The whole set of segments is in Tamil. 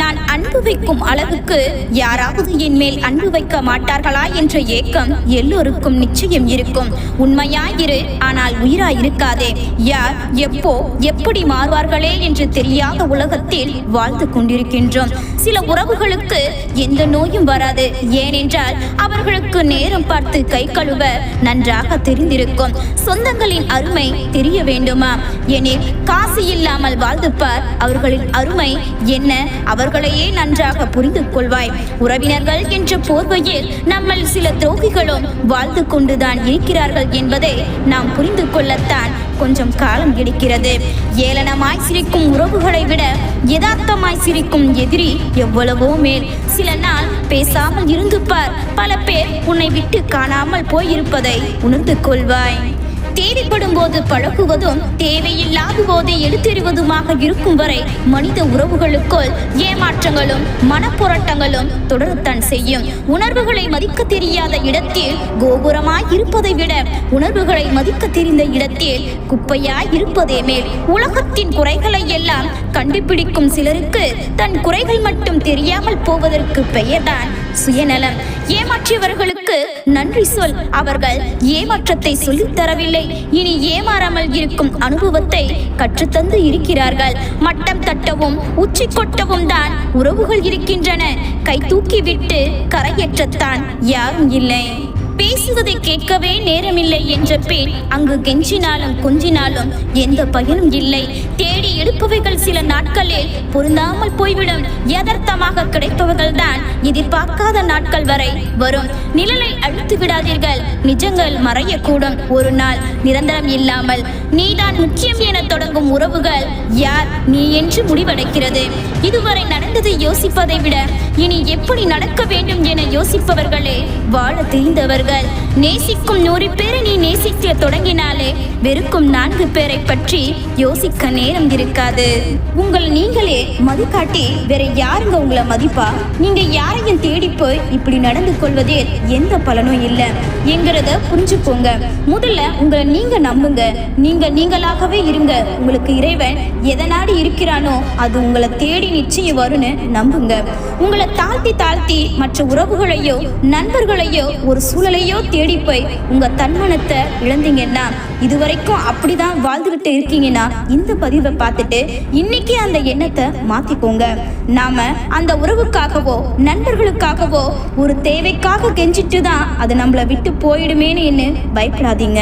நான் அன்பு வைக்கும் அளவுக்கு யாராவது என் மேல் அன்பு வைக்க மாட்டார்களா என்ற ஏக்கம் எல்லோருக்கும் நிச்சயம் இருக்கும். உண்மையாயிரு ஆனால் உயிராய் இருக்காதே. யார் எப்போ எப்படி மாறுவார்களே என்று தெரியாத உலகத்தில் வாழ்ந்து கொண்டிருக்கின்றோம். சில உறவுகளுக்கு எந்த நோயும் வராது. ஏனென்றால் அவர்களுக்கு நேரம் பார்த்து கை கழுவ நன்றாக தெரிந்திருக்கும். சொந்தங்களின் அருமை தெரிய வேண்டுமா? எனில் காசு இல்லாமல் வாழ்ந்துப்பார் அவர்களின் அருமை என்ன? அவர்களையே நன்றாக புரிந்து கொள்வாய் உறவினர்கள் என்ற போர்வையில் நம்மள் சில துரோகிகளும் வாழ்ந்து கொண்டுதான் இருக்கிறார்கள் என்பதை நாம் புரிந்து கொள்ளத்தான் கொஞ்சம் காலம் எடுக்கிறது. ஏளனமாய் சிரிக்கும் உறவுகளை விட யதார்த்தமாய் சிரிக்கும் எதிரி எவ்வளவோ மேல். சில நாள் பேசாமல் இருந்து பார் பல பேர் உன்னை விட்டு காணாமல் போயிருப்பதை உணர்ந்து கொள்வாய் தேவைப்படும் போது பழகுவதும் தேவையில்லாத போது எடுத்தெறிவதுமாக இருக்கும் வரை மனித உறவுகளுக்குள் ஏமாற்றங்களும் மனப்போராட்டங்களும் தொடரத்தான் செய்யும். உணர்வுகளை மதிக்க தெரியாத இடத்தில் கோபுரமாய் இருப்பதை விட உணர்வுகளை மதிக்க தெரிந்த இடத்தில் குப்பையாய் இருப்பதே மேல். உலகத்தின் குறைகளை எல்லாம் கண்டுபிடிக்கும் சிலருக்கு தன் குறைகள் மட்டும் தெரியாமல் போவதற்கு பெயர்தான் சுயநலம். ஏமாற்றியவர்களுக்கு நன்றி சொல். அவர்கள் ஏமாற்றத்தை சொல்லித் தரவில்லை. இனி ஏமாறாமல் இருக்கும் அனுபவத்தை கற்றுத்தந்து இருக்கிறார்கள். மட்டம் தட்டவும் உச்சி கொட்டவும் தான் உறவுகள் இருக்கின்றன. கை தூக்கி விட்டு கரையேற்றத்தான் யாரும் இல்லை. பேசுவதை கேட்கவே நேரமில்லை என்ற பேர். அங்கு கெஞ்சினாலும் கொஞ்சினாலும் எந்த பயனும் இல்லை. தேடி எடுப்பவைகள் சில நாட்களில் பொருந்தாமல் போய்விடும். யதார்த்தமாக கிடைப்பவர்கள் தான் எதிர்பார்க்காத நாட்கள் வரை வரும். நிழலை அழுத்து விடாதீர்கள். நிஜங்கள் மறையக்கூடும். ஒரு நாள் நிரந்தரம் இல்லாமல் நீதான் முக்கியம் என தொடங்கும் உறவுகள் யார் நீ என்று முடிவடைக்கிறது இதுவரை நடந்ததை யோசிப்பதை விட இனி எப்படி நடக்க வேண்டும் என யோசிப்பவர்களே வாழ தெரிந்தவர்கள். நேசிக்கும் நூறு பேரை நீ நேசிக்க தொடங்கினாலே வெறுக்கும் நான்கு பேரை பற்றி யோசிக்க நேரம் இருக்காது. உங்கள் நீங்களே மதிக்காட்டி வேற யாருங்க உங்களை மதிப்பா? நீங்க யாரையும் தேடி போய் இப்படி நடந்து கொள்வதே எந்த பலனும் இல்லை. என்கிறத புரிஞ்சுக்கோங்க. முதல்ல உங்களை நீங்க நம்புங்க. நீங்க நீங்களாகவே இருங்க. உங்களுக்கு இறைவன் எதனாடி இருக்கிறானோ அது உங்களை தேடி நிச்சயம் வரும்னு நம்புங்க. உங்களை தாழ்த்தி தாழ்த்தி மற்ற உறவுகளையோ நண்பர்களையோ ஒரு சூழலையோ தேடி போய் உங்க தன்மனத்தை இழந்தீங்கன்னா இதுவரைக்கும் அப்படிதான் வாழ்ந்துகிட்டு இருக்கீங்கன்னா இந்த பதிவை பார்த்துட்டு இன்னைக்கு அந்த எண்ணத்தை மாத்திக்கோங்க. நாம அந்த உறவுக்காகவோ நண்பர்களுக்காகவோ ஒரு தேவைக்காக கெஞ்சிட்டு தான் அது நம்மளை விட்டு போயிடுமேன்னு பயப்படாதீங்க.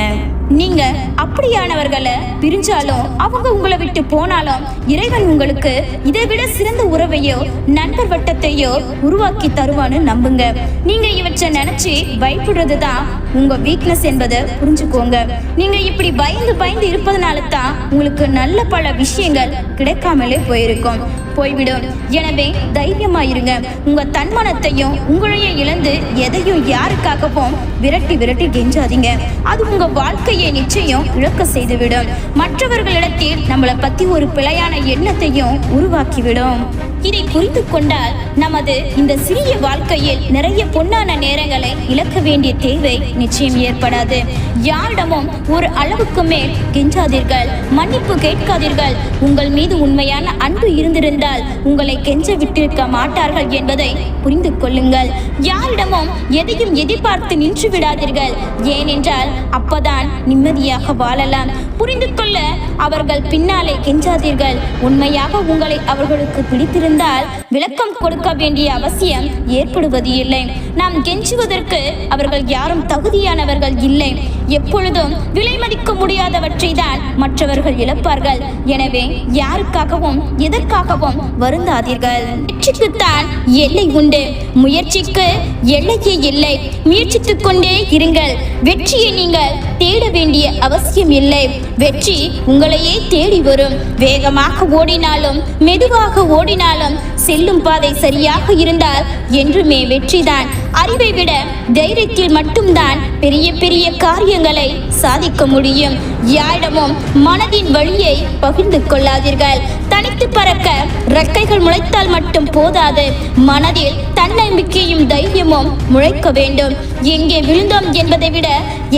நீங்க அப்படியானவர்களை பிரிஞ்சாலும் அவங்க உங்களை விட்டு போனாலும் இறைவன் உங்களுக்கு இதை விட சிறந்த உறவையோ நண்பர் வட்டத்தையோ உருவாக்கி தருவான்னு நம்புங்க. நீங்க இவற்றை நினைச்சு பயப்படுறது தான் உங்க வீக்னஸ் என்பதை புரிஞ்சுக்கோங்க. நீங்க இப்படி பயந்து பயந்து இருப்பதனால தான் உங்களுக்கு நல்ல பல விஷயங்கள் கிடைக்காமலே போயிருக்கும். போய்விடும். எனவே தைரியமா இருங்க உங்க தன்மானத்தையும் உங்களையும் இழந்து எதையும் யாருக்காகவும் விரட்டி விரட்டி கெஞ்சாதீங்க. அது உங்க வாழ்க்கையை நிச்சயம் இழக்க செய்துவிடும். மற்றவர்களிடத்தில் நம்மளை பத்தி ஒரு பிழையான எண்ணத்தையும் உருவாக்கிவிடும். இதை புரிந்து கொண்டால் நமது இந்த சிறிய வாழ்க்கையில் நிறைய பொன்னான நேரங்களை இழக்க வேண்டிய தேவை நிச்சயம் ஏற்படாது. யாரிடமும் ஒரு அளவுக்கு மேல் கெஞ்சாதீர்கள் மன்னிப்பு கேட்காதீர்கள். உங்கள் மீது உண்மையான அன்பு இருந்திருந்தால் உங்களை கெஞ்ச விட்டிருக்க மாட்டார்கள் என்பதை புரிந்து கொள்ளுங்கள். யாரிடமும் எதையும் எதிர்பார்த்து நின்று விடாதீர்கள். ஏனென்றால் அப்பதான் நிம்மதியாக வாழலாம். புரிந்து கொள்ள அவர்கள் பின்னாலே கெஞ்சாதீர்கள். உண்மையாக உங்களை அவர்களுக்கு பிடித்திருந்தால் விளக்கம் கொடுக்க வேண்டிய அவசியம் ஏற்படுவது இல்லை. நாம் கெஞ்சுவதற்கு அவர்கள் யாரும் தகுதியானவர்கள் இல்லை. எப்பொழுதும் விலை மதிக்க முடியாதவற்றை தான் மற்றவர்கள் இழப்பார்கள். எனவே யாருக்காகவும் எதற்காகவும் வருந்தாதீர்கள். வெற்றிக்குத்தான் எல்லை உண்டு. முயற்சிக்கு எல்லையே இல்லை. முயற்சித்துக் கொண்டே இருங்கள். வெற்றியை நீங்கள் தேட வேண்டிய அவசியம் இல்லை. வெற்றி உங்களையே தேடி வரும். வேகமாக ஓடினாலும் மெதுவாக ஓடினாலும் செல்லும் பாதை சரியாக இருந்தால் என்றுமே வெற்றிதான். அறிவை விட தைரியத்தில் மட்டும்தான் பெரிய பெரிய காரியங்களை சாதிக்க முடியும். யாரிடமும் மனதின் வழியை பகிர்ந்து கொள்ளாதீர்கள். தனித்து பறக்க ரெக்கைகள் முளைத்தால் மட்டும் போதாது. மனதில் தன்னம்பிக்கையும் தைரியமும் முளைக்க வேண்டும். எங்கே விழுந்தோம் என்பதை விட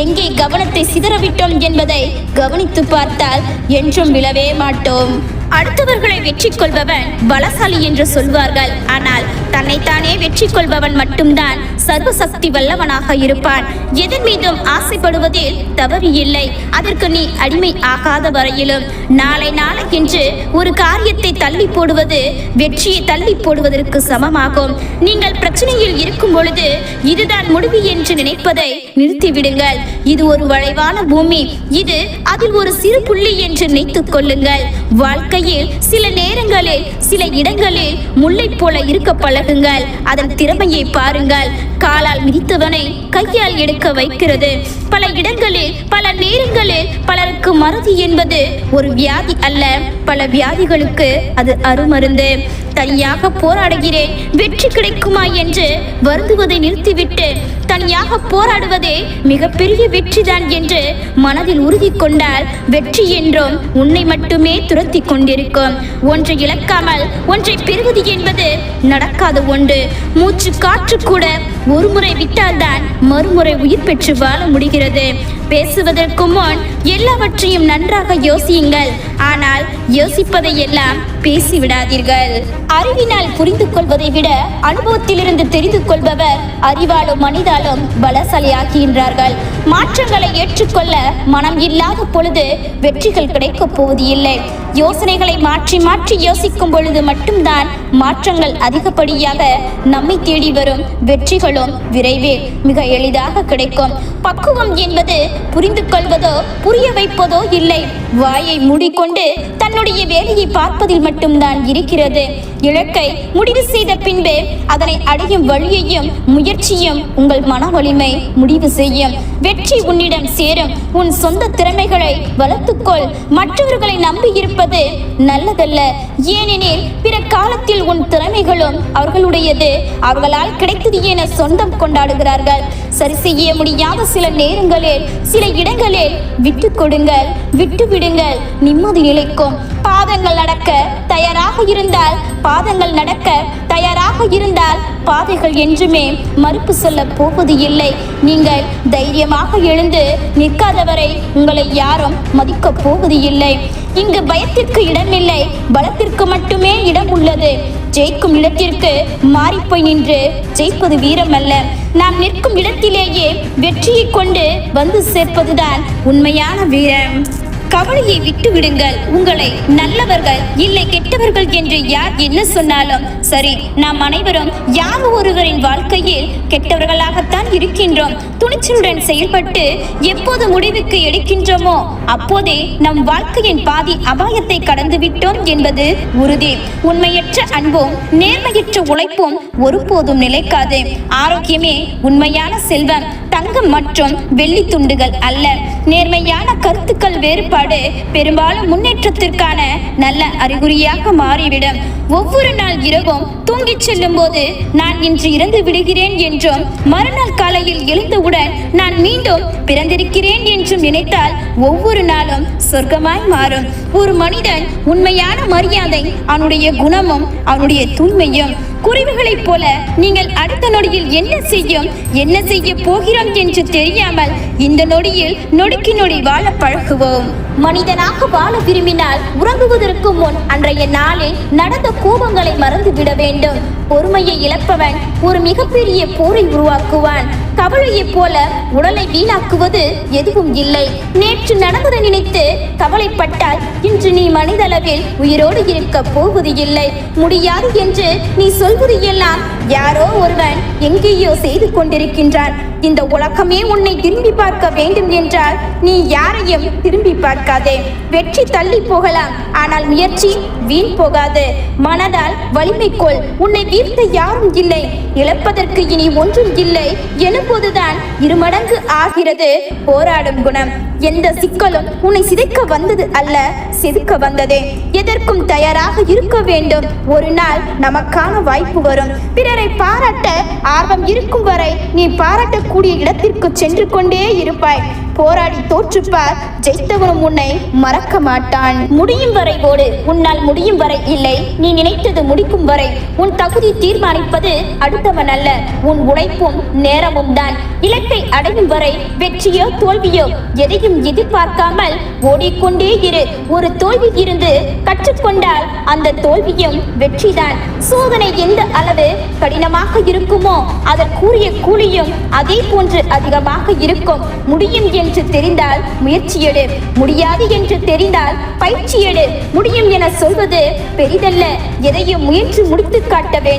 எங்கே கவனத்தை சிதறவிட்டோம் என்பதை கவனித்து பார்த்தால் என்றும் விழவே மாட்டோம். அடுத்தவர்களை வெற்றி கொள்பவன் பலசாலி என்று சொல்வார்கள். ஆனால் தன்னைத்தானே வெற்றி கொள்பவன் மட்டும்தான் சர்வசக்தி வல்லவனாக இருப்பான். எதன் மீதும் ஆசைப்படுவதில் தவறு இல்லை. அதற்கு நீ அடிமை ஆகாத வரையிலும் நாளை நாளைக்கென்று ஒரு காரியத்தை தள்ளி போடுவது வெற்றியை தள்ளி போடுவதற்கு சமமாகும். நீங்கள் பிரச்சனையில் இருக்கும் பொழுது இதுதான் முடிவு என்று நினைப்பதை நிறுத்திவிடுங்கள். இது ஒரு வளைவான பூமி. இது அதில் ஒரு சிறு புள்ளி என்று நினைத்துக் கொள்ளுங்கள். வாழ்க்கையில் சில நேரங்களில் சில இடங்களில் முல்லை போல இருக்க பழகுங்கள். அதன் திறமையை பாருங்கள். காலால் மிதித்தவனை கையால் எடுக்க வைக்கிறது. பல இடங்களில் பல நேரங்களில் பலருக்கு மறதி என்பது ஒரு வியாதி அல்ல. பல வியாதிகளுக்கு அது அருமருந்து. தனியாக போராடுகிறேன். வெற்றி கிடைக்குமா என்று வருந்துவதை நிறுத்திவிட்டு தனியாக போராடுவதே மிகப்பெரிய வெற்றிதான் என்று மனதில் உறுதி கொண்டால் வெற்றி என்றும் உன்னை மட்டுமே துரத்தி கொண்டிருக்கும். ஒன்றை இழக்காமல் ஒன்றை பெறுவது என்பது நடக்காத ஒன்று. மூச்சு காற்று கூட ஒரு முறை விட்டால்தான் மறுமுறை உயிர் பெற்று வாழ முடிகிறது. பேசுவதற்கு முன் எல்லாவற்றையும் நன்றாக யோசியுங்கள். ஆனால் யோசிப்பதை எல்லாம் பேசிவிடாதீர்கள். அறிவினால் புரிந்து கொள்வதை விட அனுபவத்திலிருந்து தெரிந்து கொள்பவர் அறிவாலும் மனிதாலும் பலசாலியாகின்றார்கள். மாற்றங்களை ஏற்றுக்கொள்ள மனம் இல்லாத பொழுது வெற்றிகள் கிடைக்கப் போவது இல்லை யோசனைகளை மாற்றி மாற்றி யோசிக்கும் பொழுது மட்டும்தான் மாற்றங்கள் அதிகப்படியாக நம்மை தேடி வரும் வெற்றிகளும் விரைவில் மிக எளிதாக கிடைக்கும். பக்குவம் என்பது புரிந்து கொள்வதோ புரிய வைப்பதோ இல்லை. வாயை மூடிக்கொண்டு தன்னுடைய வேலையை பார்ப்பதில் மட்டும்தான் இருக்கிறது. இலக்கை முடிவு செய்த பின்பு அதனை அடையும் வழியையும் முயற்சியும் உங்கள் மன வலிமை முடிவு செய்யும். வெற்றி உன்னிடம் சேரும். உன் சொந்த திறமைகளை வளர்த்துக்கொள். மற்றவர்களை நம்பி இருப்பது நல்லதல்ல. ஏனெனில் பிற காலத்தில் உன் திறமைகளும் அவர்களுடையது. அவர்களால் கிடைத்தது என சொந்தம் கொண்டாடுகிறார்கள். சரி செய்ய முடியாத சில நேரங்களில் சில இடங்களில் விட்டு கொடுங்கள் விட்டு விடுங்கள் நிம்மதி நிலைக்கும். பாதங்கள் நடக்க தயாராக இருந்தால் பாதங்கள் நடக்க தயாராக இருந்தால் பாதைகள் என்றுமே மறுப்பு சொல்ல போவது இல்லை. நீங்கள் தைரியமாக எழுந்து நிற்காதவரை உங்களை யாரும் மதிக்கப் போவது இல்லை. இங்கு பயத்திற்கு இடமில்லை பலத்திற்கு மட்டுமே இடம் உள்ளது. ஜெயிக்கும் இடத்திற்கு மாறிப்போய் நின்று ஜெயிப்பது வீரம் அல்ல நாம் நிற்கும் இடத்திலேயே வெற்றியை கொண்டு வந்து சேர்ப்பதுதான் உண்மையான வீரம். கவலையை விட்டு விடுங்கள் உங்களை நல்லவர்கள் இல்லை கெட்டவர்கள் என்று யார் என்ன சொன்னாலும் சரி நாம் அனைவரும் யார் ஒருவரின் வாழ்க்கையில் கெட்டவர்களாகத்தான் இருக்கின்றோம். துணிச்சலுடன் செயல்பட்டு எப்போது முடிவுக்கு எடுக்கின்றோமோ அப்போதே நம் வாழ்க்கையின் பாதி அபாயத்தை கடந்து விட்டோம் என்பது உறுதி. உண்மையற்ற அன்பும் நேர்மையற்ற உழைப்பும் ஒருபோதும் நிலைக்காது. ஆரோக்கியமே உண்மையான செல்வம் தங்கம் மற்றும் வெள்ளி துண்டுகள் அல்ல. நேர்மையான கருத்துக்கள் வேறுபாடு பெரும்பாலும் முன்னேற்றத்திற்கான நல்ல அறிகுறியாக மாறிவிடும். ஒவ்வொரு நாள் இரவும் தூங்கிச் செல்லும் போது நான் இன்று இறந்து விடுகிறேன் என்றும் மறுநாள் காலையில் எழுந்தவுடன் நான் மீண்டும் பிறந்திருக்கிறேன் என்றும் நினைத்தால் ஒவ்வொரு நாளும் சொர்க்கமாய் மாறும். ஒரு மனிதன் உண்மையான மரியாதை அவனுடைய குணமும் அவனுடைய தூய்மையும் குருவிகளைப் போல நீங்கள் அடுத்த நொடியில் என்ன செய்யும் என்ன செய்ய போகிறோம் என்று தெரியாமல் இந்த நொடியில் நொடிக்கு நொடி வாழ பழகுவோம். மனிதனாக வாழ விரும்பினால் உறங்குவதற்கு முன் அன்றைய நாளில் நடந்த கோபங்களை மறந்து விட வேண்டும். பொறுமையை இழப்பவன் ஒரு மிகப்பெரிய போரை உருவாக்குவான். கவலையைப் போல உடலை வீணாக்குவது எதுவும் இல்லை. நேற்று நடந்ததை நினைத்து கவலைப்பட்டால் இன்று நீ மனிதளவில் உயிரோடு இருக்க போவது இல்லை. முடியாது என்று நீ சொல்வது எல்லாம் யாரோ ஒருவன் எங்கேயோ செய்து கொண்டிருக்கின்றான். இந்த உலகமே உன்னை திரும்பி பார்க்க வேண்டும் என்றால் நீ யாரையும் திரும்பி பார்க்காதே. வெற்றி தள்ளி போகலாம் ஆனால் முயற்சி வீண் போகாது. மனதால் வலிமை கொள் உன்னை வீழ்த்த யாரும் இல்லை. இழப்பதற்கு இனி ஒன்றும் இல்லை. எனும்போதுதான் இருமடங்கு ஆகிறது போராடும் குணம். எந்த சிக்கலும் உன்னை சிதைக்க வந்தது அல்ல செதுக்க வந்ததே. எதற்கும் தயாராக இருக்க வேண்டும். ஒரு நாள் நமக்கான வாய்ப்பு வரும். பிறரை பாராட்ட ஆர்வம் இருக்கும் வரை நீ பாராட்டக்கூடிய இடத்திற்கு சென்று கொண்டே இருப்பாய். போராடி தோற்றுப்பார். ஜெயித்தவனும் உன்னை மறக்க மாட்டான். முடியும் வரை ஓடு. உன்னால் முடியும் வரை இல்லை. நீ நினைத்தது முடிக்கும் வரை உன் தகுதி தீர்மானிப்பது அடுத்தவன் அல்ல உன் உழைப்பும் நேரமும் தான். இலக்கை அடையும் வரை வெற்றியோ தோல்வியோ எதையும் எதிர்பார்க்காமல் ஓடிக்கொண்டே இரு. ஒரு தோல்வி இருந்து கற்றுக்கொண்டால் அந்த தோல்வியும் வெற்றிதான். சோதனை எந்த அளவு கடினமாக இருக்குமோ அதற்குரிய கூலியும் அதே போன்று அதிகமாக இருக்கும். முடியும் என்று தெரிந்தால் முயற்சியெடு முடியாது என்று தெரிந்தால் பயிற்சி எடு. முடியும் என சொல்வது பெரிதல்ல. எதையும் முயன்று முடித்து காட்ட வேண்டும்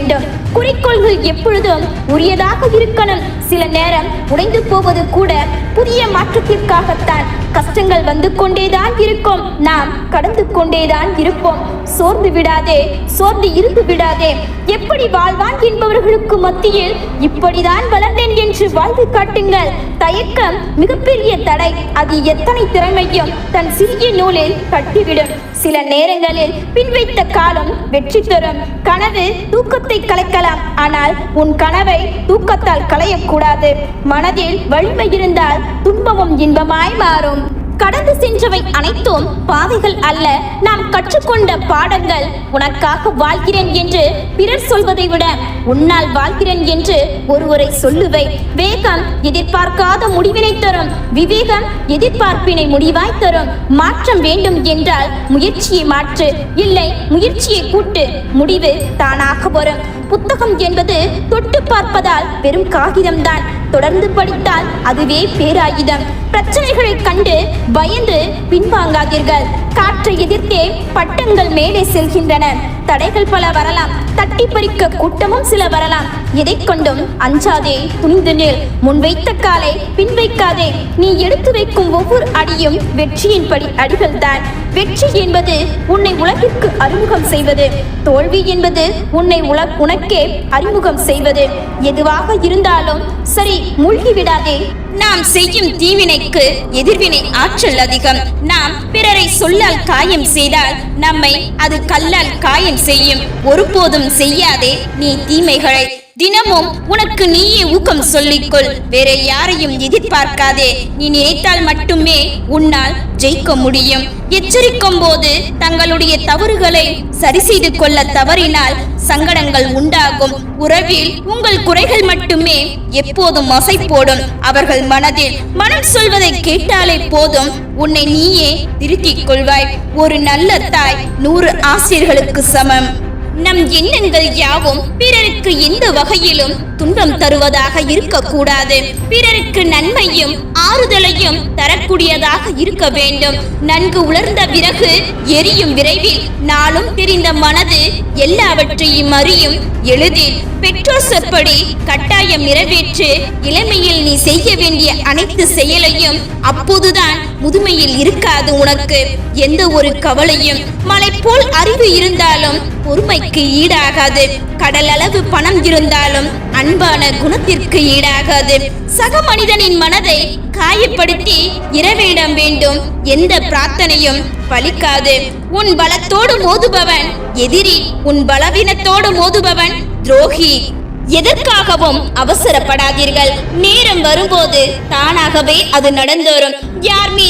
குறிக்கோள்கள் எப்பொழுதும் உரியதாக இருக்கணும். சில நேரம் உடைந்து போவது கூட புதிய மாற்றத்திற்காகத்தான் கஷ்டங்கள் வந்து கொண்டேதான் இருக்கும். நாம் கடந்து கொண்டேதான் இருப்போம். சோர்ந்து விடாதே சோர்ந்து இருந்து விடாதே. எப்படி வாழ்வான் என்பவர்களுக்கு மத்தியில் இப்படிதான் வளர்ந்தேன் என்று வாழ்ந்து காட்டுங்கள். தயக்கம் மிகப்பெரிய தடை. அது எத்தனை திறமையும் தன் சிறிய நூலில் கட்டிவிடும் சில நேரங்களில் பின்வைத்த காலம் வெற்றி தரும் கனவு தூக்கத்தை கலைக்கலாம். ஆனால் உன் கனவை தூக்கத்தால் களையக்கூடாது. மனதில் வலிமை இருந்தால் துன்பமும் இன்பமாய் மாறும். கடந்து சென்றவை அனைத்தும் பாதைகள் அல்ல. நாம் கற்றுக்கொண்ட பாடங்கள் உனக்காக வாழ்கிறேன் என்று பிறர் சொல்வதை விட உன்னால் வாழ்கிறேன் என்று ஒருவரை சொல்லுவை வேகம் எதிர்பார்க்காத முடிவினை தரும். விவேகம் எதிர்பார்ப்பினை முடிவாய் தரும். மாற்றம் வேண்டும் என்றால் முயற்சியை மாற்று. இல்லை முயற்சியை கூட்டு. முடிவு தானாக வரும். புத்தகம் என்பது தொட்டு பார்ப்பதால் வெறும் காகிதம்தான். தொடர்ந்து படித்தால் அதுவே பேராயுதம். பிரச்சனைகளை கண்டு பயந்து பின்வாங்காதீர்கள். காற்றை எதிர்த்தே பட்டங்கள் மேலே செல்கின்றன. தடைகள் பல வரலாம். தட்டி பறிக்க கூட்டமும் சில வரலாம். எதை கொண்டும் அஞ்சாதே துணிந்து நில். முன் வைத்த காலை பின் வைக்காதே நீ எடுத்து வைக்கும் ஒவ்வொரு அடியும் வெற்றியின் படி அடிகள் தான் வெற்றி என்பது உன்னை உலகிற்கு அறிமுகம் செய்வது. தோல்வி என்பது உன்னை உல உனக்கே அறிமுகம் செய்வது. எதுவாக இருந்தாலும் சரி மூழ்கி விடாதே நாம் செய்யும் தீவினைக்கு எதிர்வினை ஆற்றல் அதிகம். நாம் பிறரை சொல்லால் காயம் செய்தால் நம்மை அது கல்லால் காயம் செய்யும். ஒருபோதும் செய்யாதே நீ தீமைகளை. தினமும் உனக்கு நீயே ஊக்கம் சொல்லிக்கொள். வேற யாரையும் எதிர்பார்க்காதே. நீ நினைத்தால் மட்டுமே உன்னால் ஜெயிக்க முடியும். எச்சரிக்கும் போது தங்களுடைய தவறுகளை சரி செய்து கொள்ள தவறினால் சங்கடங்கள் உண்டாகும். உறவில் உங்கள் குறைகள் மட்டுமே எப்போதும் மசை போடும் அவர்கள் மனதில் மனம் சொல்வதை கேட்டாலே போதும். உன்னை நீயே திருத்திக் கொள்வாய். ஒரு நல்ல தாய் நூறு ஆசிரியர்களுக்கு சமம். நம் எண்ணங்கள் யாவும் பிறருக்கு எந்த வகையிலும் துன்பம் தருவதாக இருக்கக்கூடாது. பிறருக்கு நன்மையும் ஆறுதலையும் தரக்கூடியதாக இருக்க வேண்டும். நன்கு உலர்ந்த பிறகு எரியும் விரைவில் நாளும் தெரிந்த மனது எல்லாவற்றையும் அறியும். எளிதில் பெற்றோர் சொற்படி கட்டாயம் நிறைவேற்று. இளமையில் நீ செய்ய வேண்டிய அனைத்து செயலையும் அப்போதுதான் முதுமையில் இருக்காது உனக்கு. எந்த ஒரு கவலையும் மலை போல் அறிவு இருந்தாலும் பொறுமைக்கு ஈடாகாது. கடல் அளவு பணம் இருந்தாலும் அன்பான குணத்திற்கு ஈடாகாது. சக மனிதனின் மனதை காயப்படுத்தி இரவிடம் வேண்டும். எந்த பிரார்த்தனையும் பலிக்காது. உன் பலத்தோடு மோதுபவன் எதிரி உன் பலவீனத்தோடு மோதுபவன் துரோகி. எதற்காகவும் அவசரப்படாதீர்கள். நேரம் வரும்போது தானாகவே அது நடந்தோறும். யார் மீதும்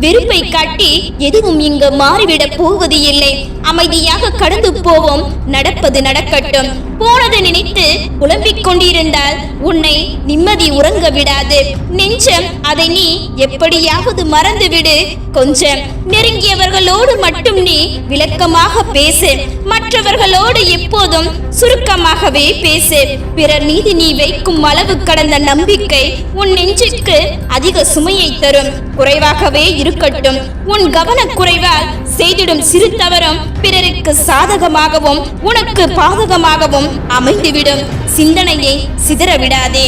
வெறுப்பை காட்டி எதுவும் இங்கு மாறிவிடப் போவது இல்லை அமைதியாக கடந்து போவோம். நடப்பது நடக்கட்டும். போனதை நினைத்து புலம்பிக் கொண்டிருந்தால் உன்னை நிம்மதி உறங்க விடாது. நெஞ்சம் அதை நீ எப்படியாவது மறந்துவிடு. கொஞ்சம் நெருங்கியவர்களோடு மட்டும் நீ விளக்கமாக பேசு. மற்றவர்களோடு எப்போதும் சுருக்கமாகவே பேசு. பிறர் மீது நீ வைக்கும் அளவு கடந்த நம்பிக்கை உன் நெஞ்சுக்கு அதிக சுமையை தரும். குறைவாகவே இருக்கட்டும். உன் கவனக்குறைவால் செய்திடும் சிறு தவறும் பிறருக்கு சாதகமாகவும் உனக்கு பாதகமாகவும் அமைந்துவிடும். சிந்தனையை சிதற விடாதே.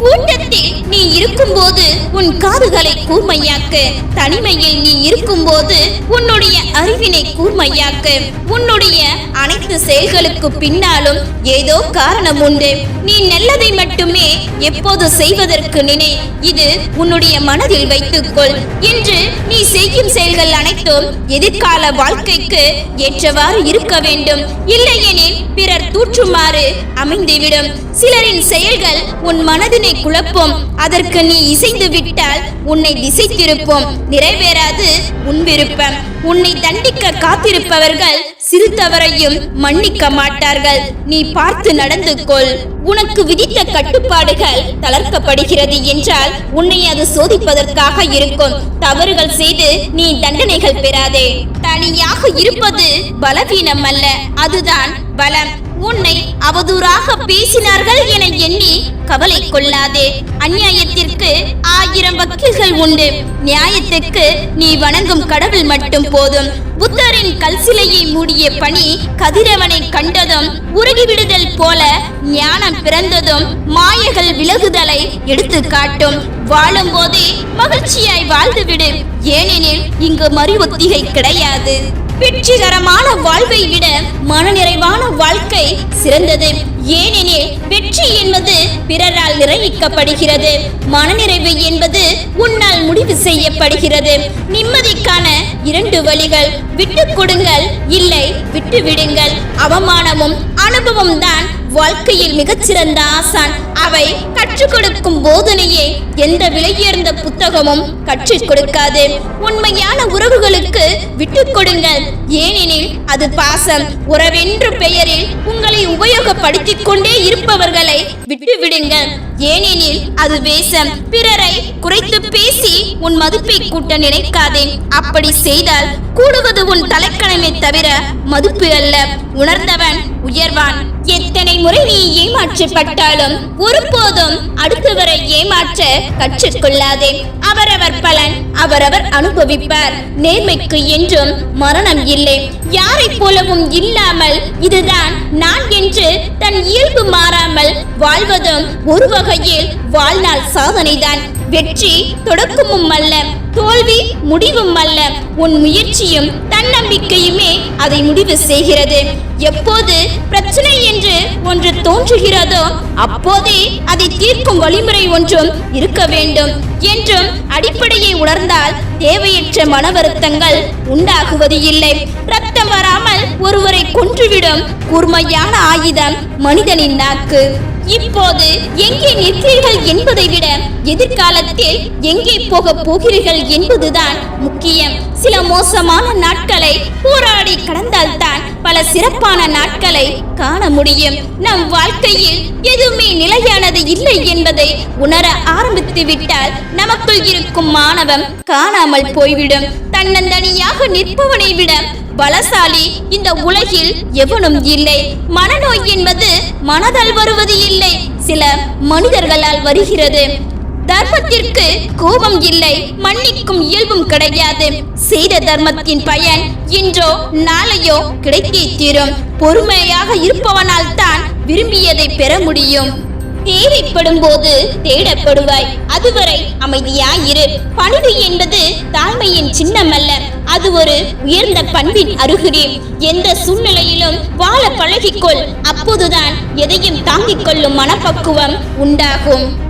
கூட்டத்தில் நீ இருக்கும்போது உன் காதுகளை கூர்மையாக்கு. தனிமையில் நீ இருக்கும்போது உன்னுடைய அறிவினை கூர்மையாக்கு. உன்னுடைய அனைத்து செயல்களுக்கு பின்னாலும் ஏதோ காரணம் உண்டு. நீ நல்லதை மட்டுமே எப்போது செய்வதற்கு நினை. இது உன்னுடைய மனதில் வைத்துக்கொள். என்று நீ செய்யும் செயல்கள் அனைத்தும் எதிர்கால வாழ்க்கைக்கு ஏற்றவாறு இருக்க வேண்டும். இல்லையெனில் பிறர் தூற்றுமாறு அமைந்துவிடும். சிலரின் செயல்கள் உன் மனதினை உன்னை குழப்பும். அதற்கு நீ இசைந்து விட்டால் உன்னை திசை திருப்பும் நிறைவேறாது உன் விருப்பம். உன்னை தண்டிக்க காத்திருப்பவர்கள் சிறு தவறையும் மன்னிக்க மாட்டார்கள். நீ பார்த்து நடந்து கொள் உனக்கு விதித்த கட்டுப்பாடுகள் தளர்க்கப்படுகிறது என்றால் உன்னை அது சோதிப்பதற்காக இருக்கும். தவறுகள் செய்து நீ தண்டனைகள் பெறாதே. தனியாக இருப்பது பலவீனம் அல்ல அதுதான் பலம். உன்னை அவதூறாக பேசினார்கள் என எண்ணி கவலை கொள்ளாதே. அநியாயத்திற்கு ஆயிரம் வக்கீல்கள் உண்டு. நியாயத்துக்கு நீ வணங்கும் கடவுள் மட்டும் போதும். புத்தரின் கல் சிலையை மூடிய பணி கதிரவனை கண்டதும் உருகிவிடுதல் போல ஞானம் பிறந்ததும் மாயகள் விலகுதலை எடுத்து காட்டும். வாழும் போதே மகிழ்ச்சியாய் வாழ்ந்துவிடு. ஏனெனில் இங்கு மறு ஒத்திகை கிடையாது. வெற்றிகரமான வாழ்வை விட மனநிறைவான வாழ்க்கை சிறந்தது. ஏனெனில் வெற்றி என்பது பிறரால் நிர்ணயிக்கப்படுகிறது மனநிறைவு என்பது உன்னால் முடிவு செய்யப்படுகிறது. நிம்மதிக்கான இரண்டு வழிகள். விட்டு கொடுங்கள் இல்லை விட்டு விடுங்கள் அவமானமும் அனுபவம் தான் வாழ்க்கையில் மிகச்சிறந்த ஆசான். அவை கற்றுக் கொடுக்கும் போதனையே எந்த விலையுயர்ந்த புத்தகமும் கற்றுக் கொடுக்காது. உண்மையான உறவுகளுக்கு விட்டுக் கொடுங்கள். ஏனெனில் அது பாசம். உறவென்ற பெயரில் உங்களை உபயோகப்படுத்திக் கொண்டே இருப்பவர்களை விட்டுவிடுங்கள் ஏனெனில் அது வேஷம். பிறரை குறைத்து பேசி உன் மதிப்பை கூட்ட நினைக்காதே. அப்படி செய்தால் கூடுவது உன் தலைக்கணமே தவிர மதிப்பு அல்ல. உணர்ந்தவன் உயர்வான். எத்தனை முறை நீ ஏமாற்றப்பட்டாலும் ஒருபோதும் அடுத்தவரை ஏமாற்ற கற்றுக்கொள்ளாதே. அவரவர் பலன் அவரவர் அனுபவிப்பார். நேர்மைக்கு என்றும் மரணம் இல்லை. யாரை போலவும் இல்லாமல் இதுதான் நான் என்று தன் இயல்பு மாறாமல் வாழ்வதும் ஒரு வகையில் வாழ்நாள் சாதனைதான். வெற்றி தொடக்கமும் அல்ல தோல்வி முடிவும் அல்ல. உன் முயற்சியும் தன்னம்பிக்கையுமே அதை முடிவு செய்கிறது. எப்போது பிரச்சனை என்று ஒன்று தோன்றுகிறதோ அப்போதே அதை தீர்க்கும் வழிமுறை ஒன்றும் இருக்க வேண்டும். என்றும் அடிப்படையை உணர்ந்தால் தேவையற்ற மன வருத்தங்கள் உண்டாகுவது இல்லை. ரத்தம் வராமல் ஒருவரை கொன்றுவிடும் கூர்மையான ஆயுதம் மனிதனின் நாக்கு. இப்போது எங்கே நிற்கிறீர்கள் என்பதை விட எதிர்காலத்தில் எங்கே போக போகிறீர்கள் என்பதுதான் முக்கியம். சில மோசமான நாட்களை போராடி கடந்தால்தான் பல சிறப்பான நாட்களை காண முடியும். நம் வாழ்க்கையில் எதுவுமே நிலையானது இல்லை என்பதை உணர ஆரம்பித்து விட்டால் நமக்குள் இருக்கும் மாணவம் காணாமல் போய்விடும். தன்னந்தனியாக நிற்பவனை விட பலசாலி இந்த உலகில் எவனும் இல்லை. மனநோய் என்பது மனதால் வருவது இல்லை. சில மனிதர்களால் வருகிறது. தர்மத்திற்கு கோபம் இல்லை மன்னிக்கும் இயல்பும் கிடையாது. செய்த தர்மத்தின் பயன் இன்றோ நாளையோ கிடைத்தே தீரும். பொறுமையாக இருப்பவனால் தான் விரும்பியதை பெற முடியும். தேவைப்படும் போது தேடப்படுவாய். அதுவரை அமைதியாயிரு. பணிவு என்பது தாழ்மையின் சின்னமல்ல. அது ஒரு உயர்ந்த பண்பின் அருகுறி எந்த சூழ்நிலையிலும் வாழ பழகிக்கொள். அப்போதுதான் எதையும் தாங்கிக் கொள்ளும் மனப்பக்குவம் உண்டாகும்.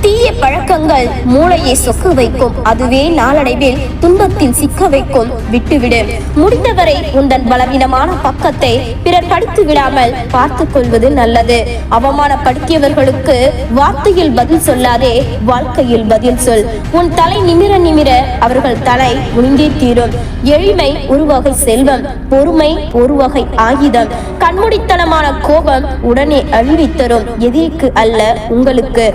தீய பழக்கங்கள் மூளையை சொக்க வைக்கும். அதுவே நாளடைவில் துன்பத்தில் சிக்க வைக்கும். விட்டுவிடு. முடிந்தவரை உந்தன் பலவீனமான பக்கத்தை பிறர் படித்து விடாமல் பார்த்து கொள்வது நல்லது. அவமானப்படுத்தியவர்களுக்கு வார்த்தையில் பதில் சொல்லாதே வாழ்க்கையில் பதில் சொல். உன் தலை நிமிர நிமிர அவர்கள் தலை உணிந்தே தீரும். எளிமை ஒரு வகை செல்வம் பொறுமை ஒரு வகை ஆயுதம். கண்முடித்தனமான கோபம் உடனே அழிவித்தரும் எதிர்க்கு எதிரிக்கு அல்ல உங்களுக்கு.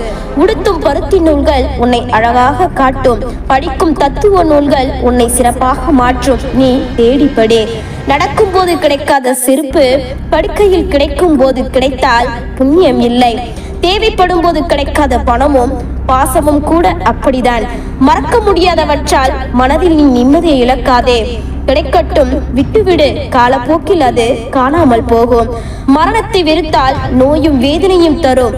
உடுத்தும் பருத்தி நூல்கள் உன்னை அழகாக காட்டும். படிக்கும் தத்துவ நூல்கள் உன்னை சிறப்பாக மாற்றும். நீ தேடிப்படி. நடக்கும்போது கிடைக்காத செருப்பு படுக்கையில் கிடைக்கும் போது கிடைத்தால் புண்ணியம் இல்லை. தேவைப்படும் போது கிடைக்காத பணமும் பாசமும் கூட அப்படிதான். மறக்க முடியாதவற்றால் மனதில் நீ நிம்மதியை இழக்காதே. கிடைக்கட்டும் விட்டுவிடு. காலப்போக்கில் அது காணாமல் போகும். மரணத்தை வெறுத்தால் நோயும் வேதனையும் தரும்.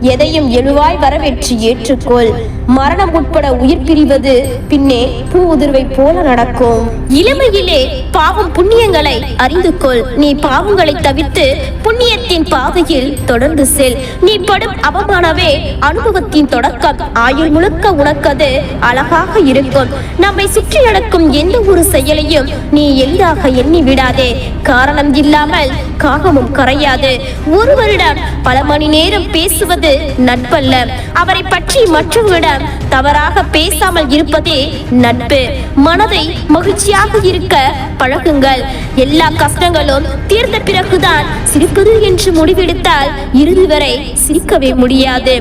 எதையும் எழுவாய் வரவேற்று ஏற்றுக்கொள். மரணம் உட்பட உயிர் பிரிவது பின்னே பூ உதிர்வை போல நடக்கும். இளமையிலே பாவம் புண்ணியங்களை அறிந்து கொள் நீ பாவங்களை தவிர்த்து புண்ணியத்தின் பாதையில் தொடர்ந்து செல். நீ படும் அவமானவே அனுபவத்தின் தொடக்கம். ஆயுள் முழுக்க உனக்கது அழகாக இருக்கும். நம்மை சுற்றி நடக்கும் எந்த ஒரு செயலையும் நீ எளிதாக எண்ணி விடாதே. காரணம் இல்லாமல் காகமும் கரையாது. ஒருவரிடம் பல மணி நேரம் பேசுவது இருப்பது நட்பல்ல. அவரை பற்றி மற்றவர்களிடம் தவறாக பேசாமல் இருப்பதே நட்பு. மனதை மகிழ்ச்சியாக இருக்க பழகுங்கள். எல்லா கஷ்டங்களும் தீர்ந்த பிறகுதான் சிரிப்பது என்று முடிவெடுத்தால் இறுதி வரை சிரிக்கவே முடியாது.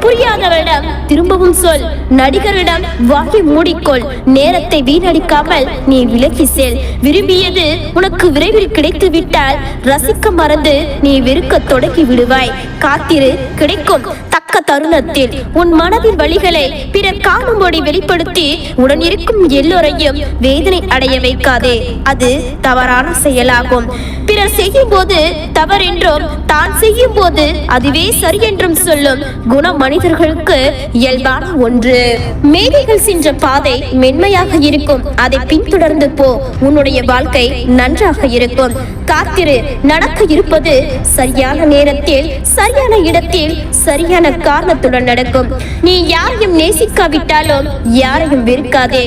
புரியாதவரிடம் திரும்பவும் சொல். நடிகரிடம் வாயை மூடிக்கொள். நேரத்தை வீணடிக்காமல் நீ விலகி செல். விரும்பியது உனக்கு விரைவில் கிடைத்து விட்டால் ரசிக்க மறந்து நீ வெறுக்க தொடங்கி விடுவாய். காத்திரு கிடைக்கும். தக்க தருணத்தில் உன் மனதின் வழிகளை பிறர் காணும்படி வெளிப்படுத்தி உடன் இருக்கும் எல்லோரையும் வேதனை அடைய வைக்காதே. அது தவறான செயலாகும். பிறர் செய்யும் போது தவறென்றும் தான் செய்யும் போது அதுவே சரி என்றும் சொல்லும் குண மனிதர்களுக்கு இயல்பான ஒன்று. மேதைகள் சென்ற பாதை மென்மையாக இருக்கும். அதை பின்தொடர்ந்து போ. உன்னுடைய வாழ்க்கை நன்றாக இருக்கும். காத்திரு. நடக்க இருப்பது சரியான நேரத்தில் சரியான இடத்தில் சரியான காரணத்துடன் நடக்கும். நீ யாரையும் நேசிக்காவிட்டாலும் யாரையும் வெறுக்காதே.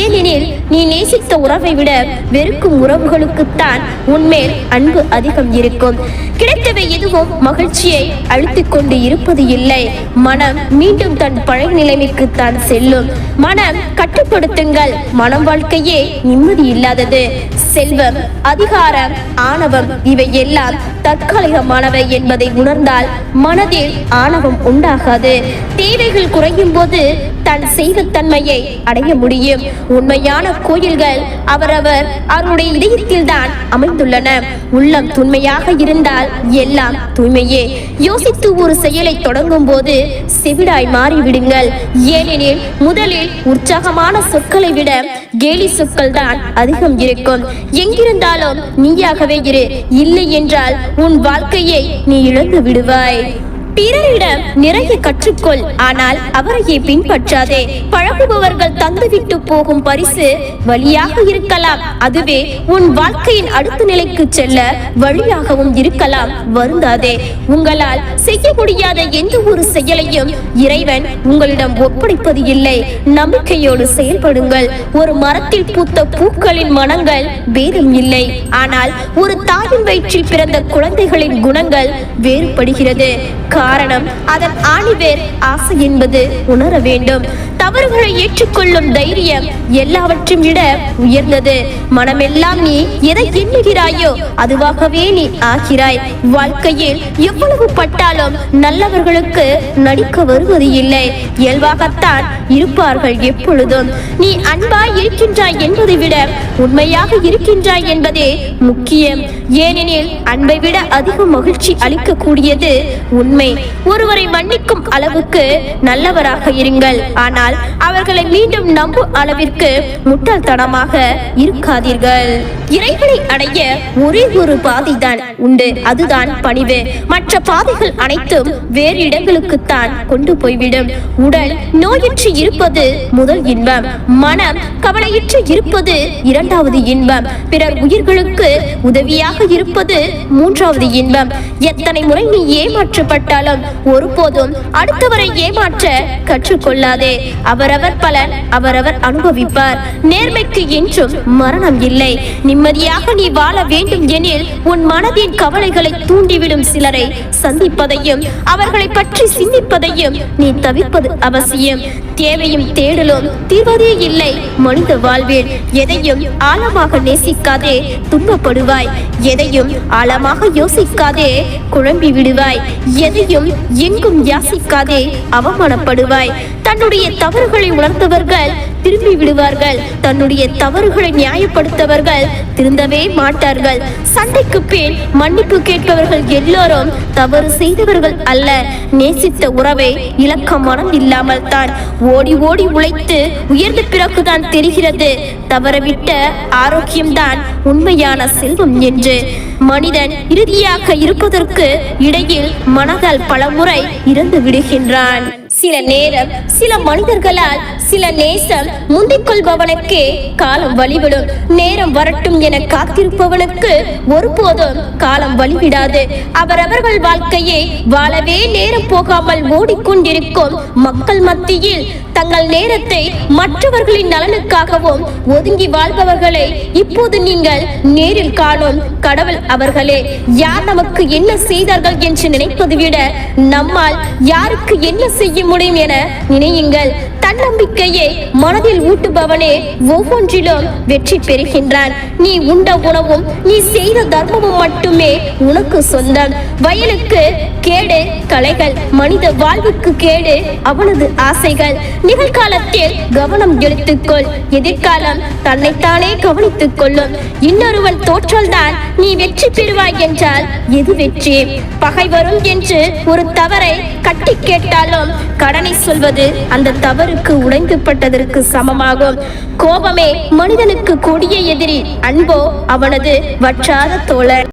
ஏனெனில் நீ நேசித்த உறவை விட வெறுக்கும் உறவுகளுக்குத்தான் உன்மேல் அன்பு அதிகம் இருக்கும். கிடைத்தவை எதுவும் மகிழ்ச்சியை அழுத்திக் கொண்டு இருப்பது இல்லை. மனம் மீண்டும் தன் பழைய நிலைமைக்கு தான் செல்லும். மனம் கட்டுப்படுத்துங்கள். மனம் வாழ்க்கையே நிம்மதி இல்லாதது. செல்வம் அதிகாரம் ஆணவம் இவை எல்லாம் தற்காலிகமானவை என்பதை உணர்ந்தால் மனதில் ஆணவம் உண்டு உண்டாகாது. தேவைகள் குறையும் போது தன் செய்வத்தன்மையை அடைய முடியும். உண்மையான கோயில்கள் அவரவர் அவருடைய இதயத்தில் தான் அமைந்துள்ளன. உள்ளம் தூய்மையாக இருந்தால் எல்லாம் தூய்மையே. யோசித்து ஒரு செயலை தொடங்கும் போது செவிடாய் மாறிவிடுங்கள். ஏனெனில் முதலில் உற்சாகமான சொற்களை விட கேலி சொற்கள் தான் அதிகம் இருக்கும். எங்கிருந்தாலும் நீயாகவே இரு. இல்லை என்றால் உன் வாழ்க்கையை நீ இழந்து விடுவாய் பிறரிடம் நிறைய கற்றுக்கொள் ஆனால் அவரையே பின்பற்றாதே. பழகுபவர்கள் தந்துவிட்டு போகும் பரிசு வழியாக இருக்கலாம். அதுவே உன் வாழ்க்கையின் அடுத்த நிலைக்கு செல்ல வழியாகவும் இருக்கலாம். வருந்தாதே உங்களால் செய்ய முடியாத எந்த ஒரு செயலையும் இறைவன் உங்களிடம் ஒப்படைப்பது இல்லை. நம்பிக்கையோடு செயல்படுங்கள். ஒரு மரத்தில் பூத்த பூக்களின் மனங்கள் வேதம் இல்லை. ஆனால் ஒரு தாயின் வயிற்றில் பிறந்த குழந்தைகளின் குணங்கள் வேறுபடுகிறது. காரணம். அதன் ஆணிவேர் ஆசை என்பது உணர வேண்டும். தவறுகளை ஏற்றுக்கொள்ளும் தைரியம் எல்லாவற்றையும் விட உயர்ந்தது. மனமெல்லாம் நீ எதை எண்ணுகிறாயோ அதுவாகவே நீ ஆகிறாய். வாழ்க்கையில் எவ்வளவு பட்டாலும் நல்லவர்களுக்கு நடிக்க வருவது இல்லை. இயல்பாகத்தான் இருப்பார்கள் எப்பொழுதும். நீ அன்பாய் இருக்கின்றாய் என்பதை விட உண்மையாக இருக்கின்றாய் என்பதே முக்கியம். ஏனெனில் அன்பை விட அதிக மகிழ்ச்சி அளிக்கக்கூடியது உண்மை. ஒருவரை மன்னிக்கும் அளவுக்கு நல்லவராக இருங்கள். ஆனால் அவர்களை மீண்டும் நம்பும் அளவிற்கு முட்டாள்தனமாக இருக்காதீர்கள். இறைவனை அடைய ஒரே ஒரு பாதைதான் உண்டு. அதுதான் பணிவு. மற்ற பாதைகள் அனைத்தும் வேறு இடங்களுக்குத்தான் கொண்டு போய்விடும். உடல் நோயின்றி இருப்பது முதல் இன்பம். மனம் கவலையற்று இருப்பது இரண்டாவது இன்பம். பிறர் உயிர்களுக்கு உதவியாக இருப்பது மூன்றாவது இன்பம். எத்தனை முறை நீ ஏமாற்றப்பட்டாலும் ஒருபோதும் அடுத்தவரை ஏமாற்ற கற்றுக்கொள்ளாதே. அவரவர் பலன் அவரவர் அனுபவிப்பார். நேர்மைக்கு என்றும் மரணம் இல்லை. நிம்மதியாக நீ வாழ வேண்டும் எனில் உன் மனதின் கவலைகளை தூண்டிவிடும் சிலரை சந்திப்பதையும் அவர்களை பற்றி சிந்திப்பதையும் நீ தவிர்ப்பது அவசியம். தேவையும் தேடலும் தீர்வதே இல்லை. மனித வாழ்வில் எதையும் ஆழமாக நேசிக்காதே துன்பப்படுவாய். எதையும் ஆழமாக யோசிக்காதே குழம்பி விடுவாய். எதையும் எங்கும் யாசிக்காதே அவமானப்படுவாய். தன்னுடைய தவறுகளை உணர்ந்தவர்கள் திரும்பி விடுவார்கள். தன்னுடைய தவறுகளை நியாயப்படுத்தவர்கள் திருந்தவே மாட்டார்கள். சண்டைக்கு பின் மன்னிப்பு கேட்பவர்கள் எல்லோரும் தவறு செய்தவர்கள் அல்ல. நேசித்த உறவை இழக்க மனம் இல்லாமல் தான் ஓடி ஓடி உழைத்து உயர்ந்த பிறகுதான் தெரிகிறது. தவறவிட்ட ஆரோக்கியம்தான் உண்மையான செல்வம் என்று. மனிதன் இறுதியாக இருப்பதற்கு இடையில் மனதால் பலமுறை இறந்து விடுகின்றான். சில நேரம் சில மனிதர்களால் சில நேசம் முந்திக் கொள்பவனுக்கே காலம் வழிவிடும். நேரம் வரட்டும் என காத்திருப்பவனுக்கு ஒருபோதும் காலம் வழிவிடாது. அவரவர்கள் வாழ்க்கையை வாழவே நேரம் போகாமல் ஓடிக்கொண்டிருக்கும் மக்கள் மத்தியில் தங்கள் நேரத்தை மற்றவர்களின் நலனுக்காகவும் ஒதுங்கி வாழ்பவர்களை இப்போது நீங்கள் நேரில் காணும் கடவுள் அவர்களே யார் நமக்கு என்ன செய்தார்கள் என்று நினைப்பதை விட நம்மால் யாருக்கு என்ன செய்ய முடியும் என நினையுங்கள். தன்னம்பிக்கையை மனதில் ஊட்டுபவனே ஒவ்வொன்றிலும் வெற்றி பெறுகின்றான். நீ உண்ட உணவும் நீ செய்த தர்மமும் மட்டுமே உனக்கு சொந்தம். வயலுக்கு கேடு கலைகள் மனித வாழ்வுக்கு கேடு அவனது ஆசைகள். நிகழ்காலத்தில் கவனம் எடுத்துக்கொள். எதிர்காலம் தன்னைத்தானே கவனித்துக் கொள்ளும். இன்னொருவன் தோற்றல்தான் நீ வெற்றி பெறுவாய் என்றால் எது வெற்றி? பகை வரும் என்று ஒரு தவறை கட்டி கேட்டாலும் கடனை சொல்வது அந்த தவறுக்கு உடைந்துபட்டதற்கு சமமாகும். கோபமே மனிதனுக்கு கொடிய எதிரி அன்போ அவனது வற்றாத தோழர்.